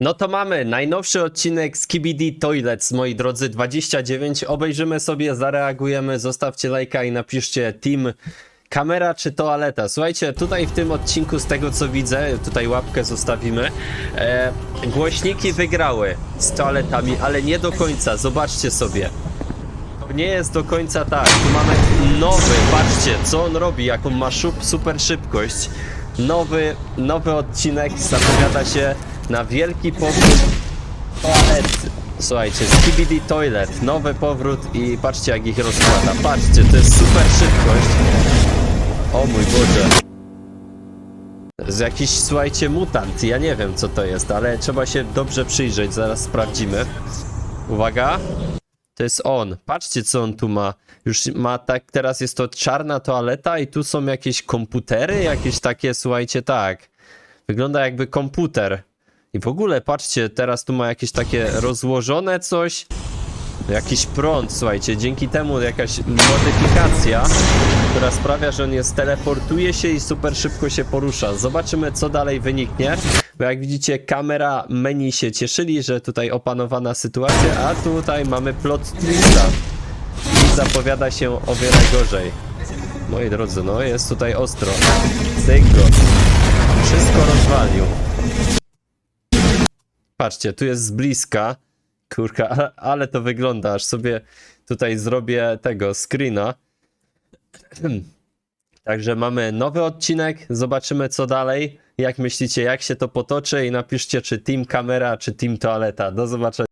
No to mamy najnowszy odcinek z KBD Toilets, moi drodzy, 29. Obejrzymy sobie, zareagujemy, zostawcie lajka i napiszcie team kamera czy toaleta. Słuchajcie, tutaj w tym odcinku, z tego co widzę, tutaj łapkę zostawimy, e, głośniki wygrały z toaletami, ale nie do końca, zobaczcie sobie. To nie jest do końca tak. Tu mamy nowy, patrzcie, co on robi, jaką ma szup, super szybkość. Nowy, nowy odcinek zapowiada się na wielki powrót toalet. Słuchajcie, Skibidi Toilet, nowy powrót i patrzcie jak ich rozkłada. Patrzcie, to jest super szybkość. O mój Boże. Jest jakiś, słuchajcie, mutant. Ja nie wiem co to jest, ale trzeba się dobrze przyjrzeć, zaraz sprawdzimy. Uwaga. To jest on. Patrzcie, co on tu ma. Już ma tak, teraz jest to czarna toaleta i tu są jakieś komputery, jakieś takie, słuchajcie, tak. Wygląda jakby komputer. I w ogóle, patrzcie, teraz tu ma jakieś takie rozłożone coś. Jakiś prąd, słuchajcie, dzięki temu jakaś modyfikacja, która sprawia, że on jest, teleportuje się i super szybko się porusza. Zobaczymy, co dalej wyniknie, bo jak widzicie, kamera menu się cieszyli, że tutaj opanowana sytuacja, a tutaj mamy plot twista. I zapowiada się o wiele gorzej. Moi drodzy, no jest tutaj ostro. Styk go. Wszystko rozwalił. Patrzcie, tu jest z bliska. Kurka, ale, to wygląda, aż sobie tutaj zrobię tego screena. Także mamy nowy odcinek, zobaczymy co dalej. Jak myślicie, jak się to potoczy i napiszcie czy team kamera, czy team toaleta. Do zobaczenia.